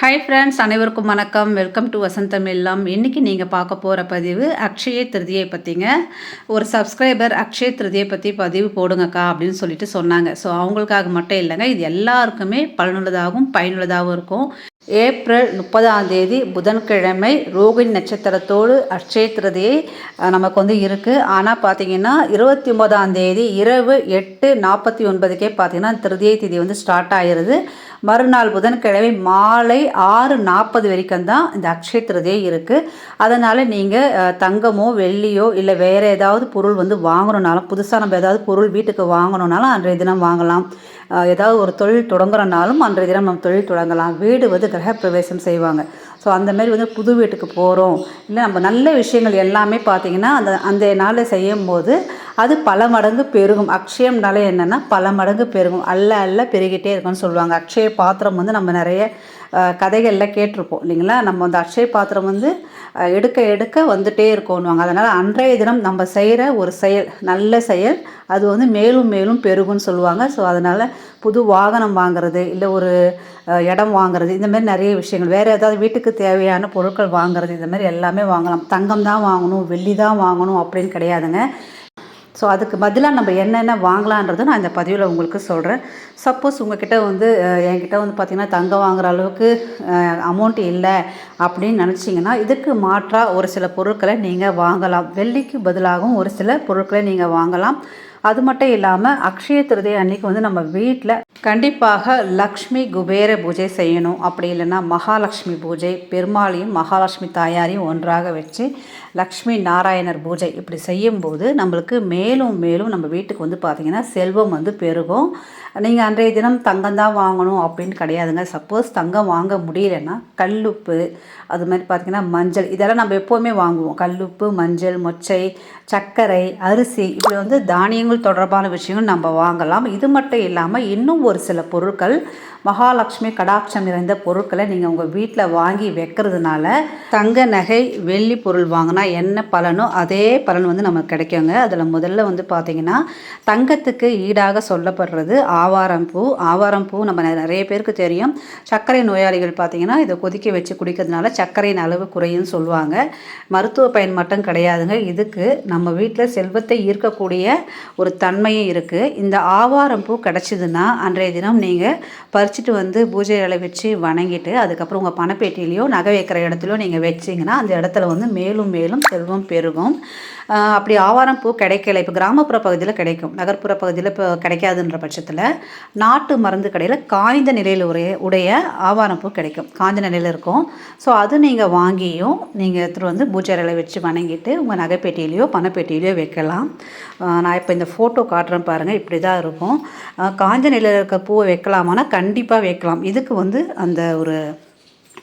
Hi friends அனைவருக்கும் வணக்கம். Welcome to வசந்தம் இல்லம் இன்றைக்கி நீங்கள் பார்க்க போகிற பதிவு அக்ஷய திருதியை பற்றிங்க ஒரு சப்ஸ்கிரைபர் அக்ஷய திருதியை பற்றி பதிவு போடுங்கக்கா அப்படின்னு சொல்லிட்டு சொன்னாங்க. ஸோ அவங்களுக்காக மட்டும் இல்லைங்க. இது எல்லாருக்குமே பலனுள்ளதாகவும் பயனுள்ளதாகவும் இருக்கும். ஏப்ரல் முப்பதாம் தேதி புதன்கிழமை ரோகிணி நட்சத்திரத்தோடு அக்ஷய நமக்கு வந்து இருக்குது ஆனால் பார்த்தீங்கன்னா இருபத்தி ஒன்பதாம் தேதி இரவு எட்டு நாற்பத்தி ஒன்பதுக்கே பார்த்தீங்கன்னா திருதியை திதி வந்து ஸ்டார்ட் ஆகிருது மறுநாள் புதன்கிழமை மாலை ஆறு நாற்பது வரைக்கும் தான் இந்த அக்ஷய திருதியை இருக்குது அதனால் நீங்கள் தங்கமோ வெள்ளியோ இல்லை வேறு ஏதாவது பொருள் வந்து வாங்கணுன்னாலும் புதுசாக நம்ம ஏதாவது பொருள் வீட்டுக்கு வாங்கணுன்னாலும் அன்றைய தினம் வாங்கலாம். ஏதாவது ஒரு தொழில் தொடங்குறனாலும் அன்றைய தினம் நம்ம தொழில் தொடங்கலாம். வீடு வந்து கிரகப்பிரவேசம் செய்வாங்க. ஸோ அந்த மாதிரி வந்து புது வீட்டுக்கு போகிறோம் இல்லை நம்ம நல்ல விஷயங்கள் எல்லாமே பார்த்திங்கன்னா அந்த அந்த நாளில் செய்யும் போது அது பல மடங்கு பெருகும். அக்ஷயம்னாலே என்னென்னா பல மடங்கு பெருகும். அல்ல அல்ல பெருகிட்டே இருக்கும்னு சொல்லுவாங்க. அக்ஷய பாத்திரம் வந்து நம்ம நிறைய கதைகளில் கேட்டிருப்போம் இல்லைங்களா? நம்ம அந்த அக்ஷய பாத்திரம் வந்து எடுக்க எடுக்க வந்துட்டே இருக்கோன்னுவாங்க அதனால் அன்றைய தினம் நம்ம செய்கிற ஒரு செயல் நல்ல செயல் அது வந்து மேலும் மேலும் பெருகும்னு சொல்லுவாங்க. ஸோ அதனால் புது வாகனம் வாங்குறது இல்லை ஒரு இடம் வாங்குறது இந்த மாதிரி நிறைய விஷயங்கள். வேறு ஏதாவது வீட்டுக்கு தேவையான பொருட்கள் வாங்குறது இந்த மாதிரி எல்லாமே வாங்கலாம். தங்கம் தான் வாங்கணும் வெள்ளி தான் வாங்கணும் அப்படின்னு கிடையாதுங்க. ஸோ அதுக்கு பதிலாக நம்ம என்னென்ன வாங்கலான்றதை நான் இந்த பதிவில் உங்களுக்கு சொல்கிறேன் சப்போஸ் உங்ககிட்ட வந்து என்கிட்ட வந்து பார்த்திங்கன்னா தங்கம் வாங்குற அளவுக்கு அமௌண்ட் இல்லை அப்படின்னு நினச்சிங்கன்னா இதுக்கு மாற்றாக ஒரு சில பொருட்களை நீங்கள் வாங்கலாம். வெள்ளிக்கு பதிலாகவும் ஒரு சில பொருட்களை நீங்கள் வாங்கலாம். அது மட்டும் இல்லாமல் அக்ஷய திருதை அன்னைக்கு வந்து நம்ம வீட்டில் கண்டிப்பாக லக்ஷ்மி குபேர பூஜை செய்யணும். அப்படி இல்லைன்னா மகாலட்சுமி பூஜை பெருமாளையும் மகாலட்சுமி தாயாரையும் ஒன்றாக வச்சு லக்ஷ்மி நாராயணர் பூஜை இப்படி செய்யும்போது நம்மளுக்கு மேலும் மேலும் நம்ம வீட்டுக்கு வந்து பார்த்திங்கன்னா செல்வம் வந்து பெருகும். நீங்கள் அன்றைய தினம் தங்கம் தான் வாங்கணும் அப்படின்னு கிடையாதுங்க. சப்போஸ் தங்கம் வாங்க முடியலன்னா கல்லுப்பு அது மாதிரி பார்த்திங்கன்னா மஞ்சள் இதெல்லாம் நம்ம எப்போவுமே வாங்குவோம். கல்லுப்பு மஞ்சள் மொச்சை சர்க்கரை அரிசி இப்படி வந்து தானியங்கள் தொடர்பான விஷயங்கள் நம்ம வாங்கலாம். இது மட்டும் இல்லாமல் இன்னும் ஒரு சில பொருட்கள் மகாலட்சுமி கடாட்சம் நிறைந்த பொருட்களை நீங்கள் உங்கள் வீட்டில் வாங்கி வைக்கிறதுனால தங்க நகை வெள்ளி பொருள் வாங்கினா என்ன பலனோ அதே பலன் வந்து நமக்கு கிடைக்குங்க. அதில் முதல்ல வந்து பார்த்திங்கன்னா தங்கத்துக்கு ஈடாக சொல்லப்படுறது ஆவாரம் பூ. ஆவாரம் பூ நம்ம நிறைய பேருக்கு தெரியும். சர்க்கரை நோயாளிகள் பார்த்திங்கன்னா இதை கொதிக்க வச்சு குடிக்கிறதுனால சர்க்கரையின் அளவு குறையும்னு சொல்லுவாங்க. மருத்துவ பயன் மட்டும் கிடையாதுங்க. இதுக்கு நம்ம வீட்டில் செல்வத்தை ஈர்க்கக்கூடிய ஒரு தன்மையும் இருக்குது இந்த ஆவாரம் பூ கிடச்சிதுன்னா அன்றைய தினம் நீங்கள் பறிச்சுட்டு வந்து பூஜை இலை வச்சு வணங்கிட்டு அதுக்கப்புறம் உங்கள் பணப்பேட்டிலையோ நகை வைக்கிற இடத்துலையோ நீங்கள் வச்சிங்கன்னா அந்த இடத்துல வந்து மேலும் மேலும் செல்வம் பெருகும். அப்படி ஆவாரம் பூ கிடைக்கல. இப்போ கிராமப்புற பகுதியில் கிடைக்கும். நகர்ப்புற பகுதியில் இப்போ கிடைக்காதுன்ற பட்சத்தில் நாட்டு மருந்து கடையில் காய்ந்த நிலையில் உடைய உடைய ஆவாரம் பூ கிடைக்கும். காய்ந்த நிலையில் இருக்கும். ஸோ அது நீங்கள் வாங்கியும் நீங்கள் எடுத்துகிட்டு வந்து பூஜை வச்சு வணங்கிட்டு உங்கள் நகைப்பேட்டியிலையோ பணப்பேட்டியிலையோ வைக்கலாம். நான் இப்போ இந்த ஃபோட்டோ காட்டுறேன் பாருங்கள் இப்படி தான் இருக்கும். காஞ்ச காய்ந்த நிலையில் இருக்க பூவை வைக்கலாமானா கண்டிப்பாக வைக்கலாம். இதுக்கு வந்து அந்த ஒரு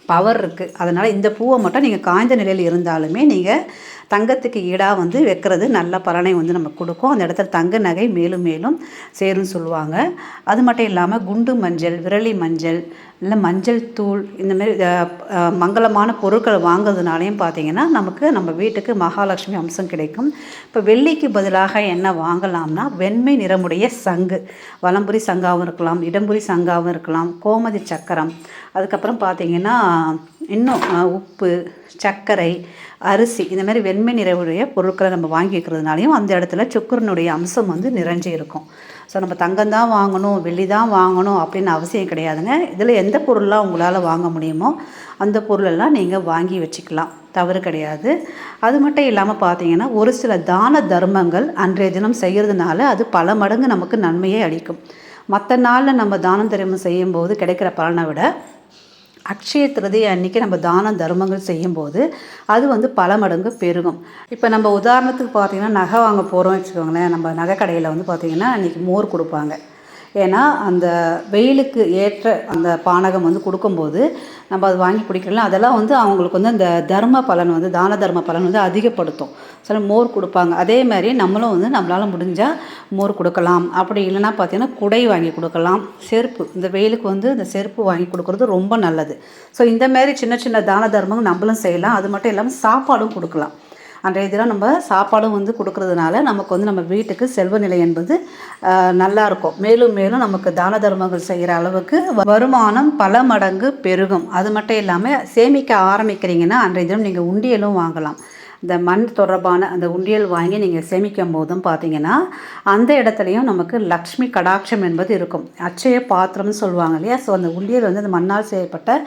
பவர் இருக்குது அதனால் இந்த பூவை மட்டும் நீங்கள் காய்ந்த நிலையில் இருந்தாலுமே நீங்கள் தங்கத்துக்கு ஈடாக வந்து வைக்கிறது நல்ல பலனை வந்து நமக்கு கொடுக்கும். அந்த இடத்துல தங்க நகை மேலும் மேலும் சேரும்னு சொல்லுவாங்க. அது மட்டும் இல்லாமல் குண்டு மஞ்சள் விரலி மஞ்சள் இல்லை மஞ்சள் தூள் இந்த மாதிரி மங்களமான பொருட்கள் வாங்குறதுனாலையும் பார்த்தீங்கன்னா நமக்கு நம்ம வீட்டுக்கு மகாலட்சுமி அம்சம் கிடைக்கும். இப்போ வெள்ளிக்கு பதிலாக என்ன வாங்கலாம்னா வெண்மை நிறமுடைய சங்கு. வலம்புரி சங்காவும் இருக்கலாம் இடம்புரி சங்காவும் இருக்கலாம் கோமதி சக்கரம். அதுக்கப்புறம் பார்த்திங்கன்னா இன்னும் உப்பு சர்க்கரை அரிசி இந்த மாதிரி வெண்மை நிறவுடைய பொருட்களை நம்ம வாங்கி வைக்கிறதுனாலையும் அந்த இடத்துல சுக்கரனுடைய அம்சம் வந்து நிறைஞ்சு இருக்கும். ஸோ நம்ம தங்கம் தான் வாங்கணும் வெள்ளி தான் வாங்கணும் அப்படின்னு அவசியம் கிடையாதுங்க. இதில் எந்த பொருள்லாம் உங்களால் வாங்க முடியுமோ அந்த பொருளெல்லாம் நீங்கள் வாங்கி வச்சுக்கலாம். தவறு கிடையாது. அது மட்டும் இல்லாமல் பார்த்தீங்கன்னா ஒரு சில தான தர்மங்கள் அன்றைய தினம் செய்கிறதுனால அது பல மடங்கு நமக்கு நன்மையை அளிக்கும். மற்ற நாளில் நம்ம தானம் தர்மம் செய்யும்போது கிடைக்கிற பலனை விட அக்ஷய திருதியை அன்னைக்கு நம்ம தான தர்மங்கள் செய்யும்போது அது வந்து பல மடங்கு பெருகும். இப்போ நம்ம உதாரணத்துக்கு பார்த்தீங்கன்னா நகை வாங்க போகிறோம் வச்சுக்கோங்களேன் நம்ம நகை கடையில் வந்து பார்த்தீங்கன்னா அன்றைக்கி மோர் கொடுப்பாங்க. ஏன்னா அந்த வெயிலுக்கு ஏற்ற அந்த பானகம் வந்து கொடுக்கும்போது நம்ம அது வாங்கி குடிக்கலாம் அதெல்லாம் வந்து அவங்களுக்கு வந்து அந்த தர்ம பலன் வந்து தான தர்ம பலன் வந்து அதிகப்படுத்தும். சில மோர் கொடுப்பாங்க. அதே மாதிரி நம்மளும் வந்து நம்மளால் முடிஞ்சால் மோர் கொடுக்கலாம். அப்படி இல்லைன்னா பார்த்தீங்கன்னா குடை வாங்கி கொடுக்கலாம். செருப்பு இந்த வெயிலுக்கு வந்து இந்த செருப்பு வாங்கி கொடுக்குறது ரொம்ப நல்லது. ஸோ இந்த மாதிரி சின்ன சின்ன தான தர்மங்கள் நம்மளும் செய்யலாம். அது மட்டும் இல்லாமல் சாப்பாடும் கொடுக்கலாம். அன்றைய தினம் நம்ம சாப்பாடும் வந்து கொடுக்கறதுனால நமக்கு வந்து நம்ம வீட்டுக்கு செல்வ நிலை என்பது நல்லாயிருக்கும் மேலும் மேலும் நமக்கு தான தர்மங்கள் செய்கிற அளவுக்கு வருமானம் பல மடங்கு பெருகும். அது மட்டும் இல்லாமல் சேமிக்க ஆரம்பிக்கிறீங்கன்னா அன்றைய தினம் நீங்கள் உண்டியலும் வாங்கலாம். இந்த மண் தொடர்பான அந்த உண்டியல் வாங்கி நீங்கள் சேமிக்கும் போதும் பார்த்தீங்கன்னா அந்த இடத்துலையும் நமக்கு லக்ஷ்மி கடாட்சம் என்பது இருக்கும். அச்சய பாத்திரம்னு சொல்லுவாங்க இல்லையா? ஸோ அந்த உண்டியல் வந்து அந்த மண்ணால் செய்யப்பட்ட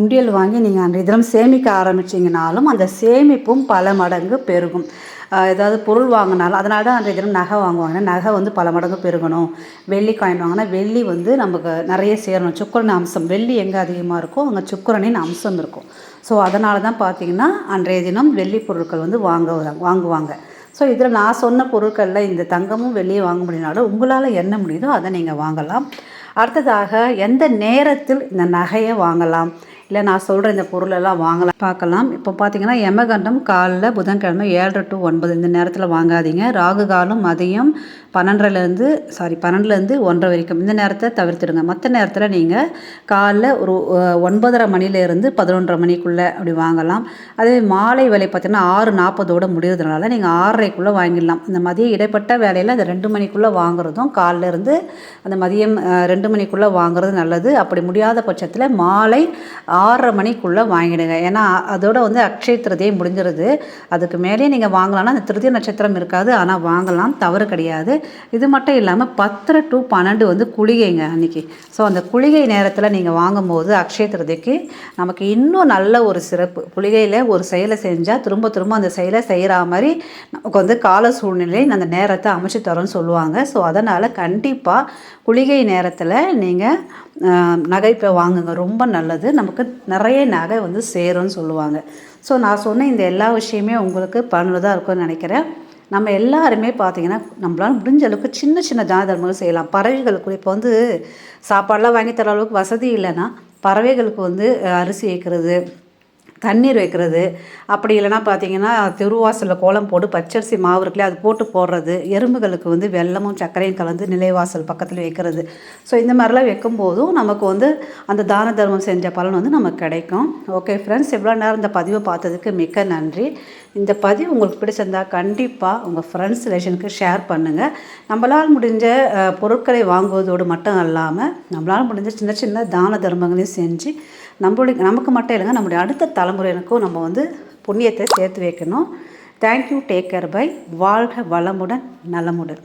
உண்டியல் வாங்கி நீங்கள் அன்றைய தினம் சேமிக்க ஆரம்பிச்சிங்கனாலும் அந்த சேமிப்பும் பல மடங்கு பெருகும். ஏதாவது பொருள் வாங்கினாலும் அதனால தான் அன்றைய தினம் நகை வாங்குவாங்க. நகை வந்து பல மடங்கு பெருகணும். வெள்ளி காயின் வாங்கினா வெள்ளி வந்து நமக்கு நிறைய சேரணும். சுக்கரன் அம்சம் வெள்ளி எங்கே அதிகமாக இருக்கோ அங்கே சுக்கரனின் அம்சம் இருக்கும். ஸோ அதனால தான் பார்த்தீங்கன்னா அன்றைய தினம் வெள்ளி பொருட்கள் வந்து வாங்க வாங்குவாங்க. ஸோ இதில் நான் சொன்ன பொருட்களில் இந்த தங்கமும் வெளியே வாங்க முடியினாலும் உங்களால் என்ன முடியுதோ அதை நீங்கள் வாங்கலாம். அடுத்ததாக எந்த நேரத்தில் இந்த நகையை வாங்கலாம்? இல்லை நான் சொல்கிற இந்த பொருளெல்லாம் வாங்கலாம். பார்க்கலாம். இப்போ பார்த்தீங்கன்னா எமகண்டம் காலில் புதன்கிழமை ஏழரை டு ஒன்பது. இந்த நேரத்தில் வாங்காதீங்க. ராகு காலம் மதியம் பன்னெண்டுலேருந்து சாரி பன்னெண்டுலேருந்து ஒன்றரை வரைக்கும். இந்த நேரத்தை தவிர்த்துடுங்க. மற்ற நேரத்தில் நீங்கள் காலைல ஒரு ஒன்பதரை மணிலேருந்து பதினொன்றரை மணிக்குள்ளே அப்படி வாங்கலாம். அதே மாலை வேலை பார்த்தீங்கன்னா ஆறு நாற்பதோடு முடியறதுனால நீங்கள் ஆறரைக்குள்ளே வாங்கிடலாம். இந்த மதியம் இடைப்பட்ட வேலையில் அந்த ரெண்டு மணிக்குள்ளே வாங்குறதும் காலிலேருந்து அந்த மதியம் ரெண்டு மணிக்குள்ளே வாங்குறது நல்லது. அப்படி முடியாத பட்சத்தில் மாலை ஆறரை மணிக்குள்ளே வாங்கிடுங்க. ஏன்னா அதோட வந்து அக்ஷய திருதியை முடிஞ்சிருது. அதுக்கு மேலே நீங்கள் வாங்கலாம்னா அந்த திருதிய நட்சத்திரம் இருக்காது. ஆனால் வாங்கலாம். தவறு கிடையாது. இது மட்டும் இல்லாமல் பத்தரை டு பன்னெண்டு வந்து குளிகைங்க அன்றைக்கி ஸோ அந்த குளிகை நேரத்தில் நீங்கள் வாங்கும்போது அக்ஷய திருதிக்கு நமக்கு இன்னும் நல்ல ஒரு சிறப்பு. குளிகையில் ஒரு செயலை செஞ்சால் திரும்ப திரும்ப அந்த செயலை செய்கிற மாதிரி நமக்கு வந்து கால சூழ்நிலை அந்த நேரத்தை அமைச்சு தரோன்னு சொல்லுவாங்க. ஸோ அதனால் கண்டிப்பாக குளிகை நேரத்தில் நீங்கள் நகை இப்போ வாங்குங்க. ரொம்ப நல்லது. நமக்கு நிறைய நகை வந்து சேரும்னு சொல்லுவாங்க. ஸோ நான் சொன்ன இந்த எல்லா விஷயமே உங்களுக்கு பண்ணுறதா இருக்கும்னு நினைக்கிறேன். நம்ம எல்லாருமே பார்த்தீங்கன்னா நம்மளால் முடிஞ்ச அளவுக்கு சின்ன சின்ன தான தர்மங்கள் செய்யலாம் பறவைகளுக்கு இப்போ வந்து சாப்பாடெலாம் வாங்கி தர அளவுக்கு வசதி இல்லைன்னா பறவைகளுக்கு வந்து அரிசி வைக்கிறது தண்ணீர் வைக்கிறது. அப்படி இல்லைன்னா பார்த்தீங்கன்னா தெருவாசலில் கோலம் போட்டு பச்சரிசி மாவு இருக்குல்ல அது போட்டு போடுறது. எறும்புகளுக்கு வந்து வெல்லமும் சர்க்கரையும் கலந்து நிலைவாசல் பக்கத்தில் வைக்கிறது. ஸோ இந்த மாதிரிலாம் வைக்கும்போதும் நமக்கு வந்து அந்த தான தர்மம் செஞ்ச பலன் வந்து நமக்கு கிடைக்கும். ஓகே ஃப்ரெண்ட்ஸ் இவ்வளோ நேரம் இந்த பதிவை பார்த்ததுக்கு மிக்க நன்றி. இந்த பதிவு உங்களுக்கு பிடிச்சிருந்தா கண்டிப்பாக உங்கள் ஃப்ரெண்ட்ஸ் ரிலேஷனுக்கு ஷேர் பண்ணுங்கள் நம்மளால் முடிஞ்ச பொருட்களை வாங்குவதோடு மட்டும் அல்லாமல் நம்மளால் முடிஞ்ச சின்ன சின்ன தான தர்மங்களையும் செஞ்சு நம்மளுடைய நமக்கு மட்டும் இல்லைங்க நம்முடைய அடுத்த தலைமுறையினருக்கும் நம்ம வந்து புண்ணியத்தை சேர்த்து வைக்கணும். தேங்க்யூ டேக் கேர் பை வாழ்க வளமுடன் நலமுடன்.